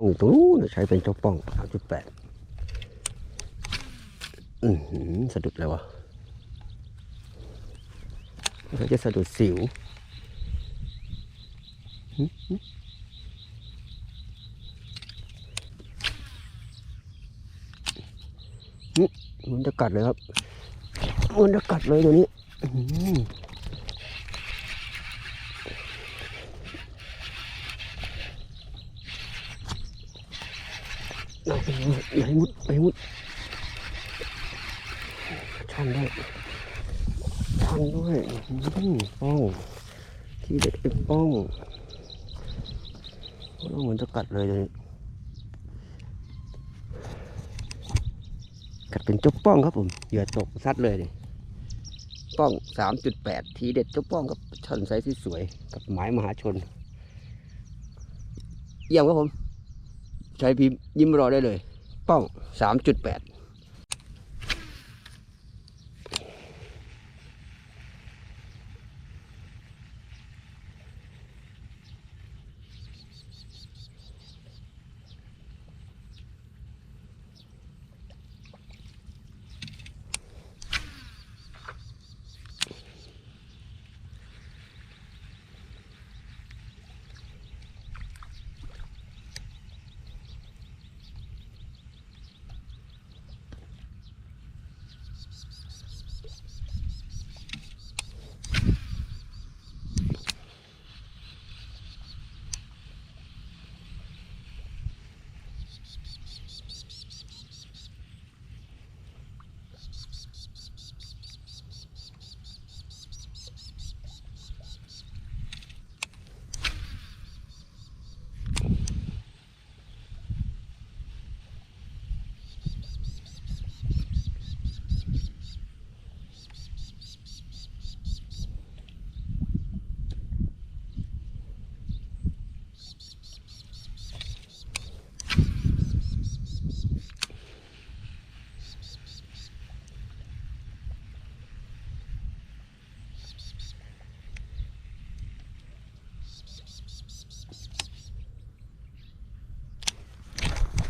ป้องตัวนู้นใช้เป็นเจ้าป้องสามจุดแปดอือหือสะดุดเลยวะเขาจะสะดุดสิวมันจะกัดเลยครับมันจะกัดเลยตัวนี้อื้อหือ ไหนไหนมุดไหนมุดชันได้ชันด้วยอื้อหือป้องที่เด็ดไอ้ป้องเหมือนจะกัดเลยตัวนี้กัดเป็นเจ้าป้องครับผมเหยื่อตกซัดเลยนี่ป้องสามจุดแปดทีเด็ดเจ้าป้องกับช่อนไซส์ที่สวยกับหมายมหาชน เยี่ยมครับผม ใช้พิมพ์ยิ้มรอได้เลย เป้า 3.8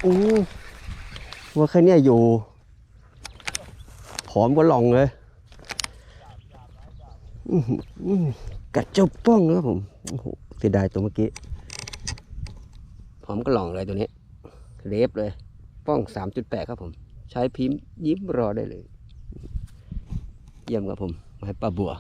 อู้ว่าแค่เนี้ยอยู่ ผอมก็ลองเลย กัดเจ้าป้องนะครับผมโอ้โหเสียดายตัวเมื่อกี้ ผอมก็ลองเลยตัวนี้ เล็บเลย ป้องสามจุดแปดครับผม ใช้พิมพ์ยิ้มรอได้เลย เยี่ยมครับผมไม้ปลาบัว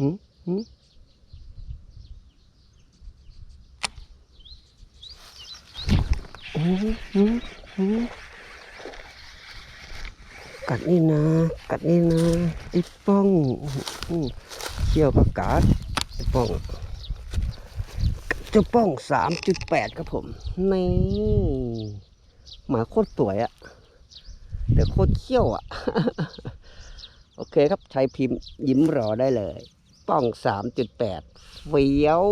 หืมหืมหืมหืมหืมกัดนี่นะ กัดนี่นะไอ้ป้องเขี้ยวประกาศไอ้ป้องเจ้าป้องสามจุดแปดครับผมนี่หมาโคตรสวยอะแต่โคตรเขี้ยวอะโอเคครับใช้พิมพ์ยิ้มรอได้เลย ป้อง 3.8 เฟี้ยว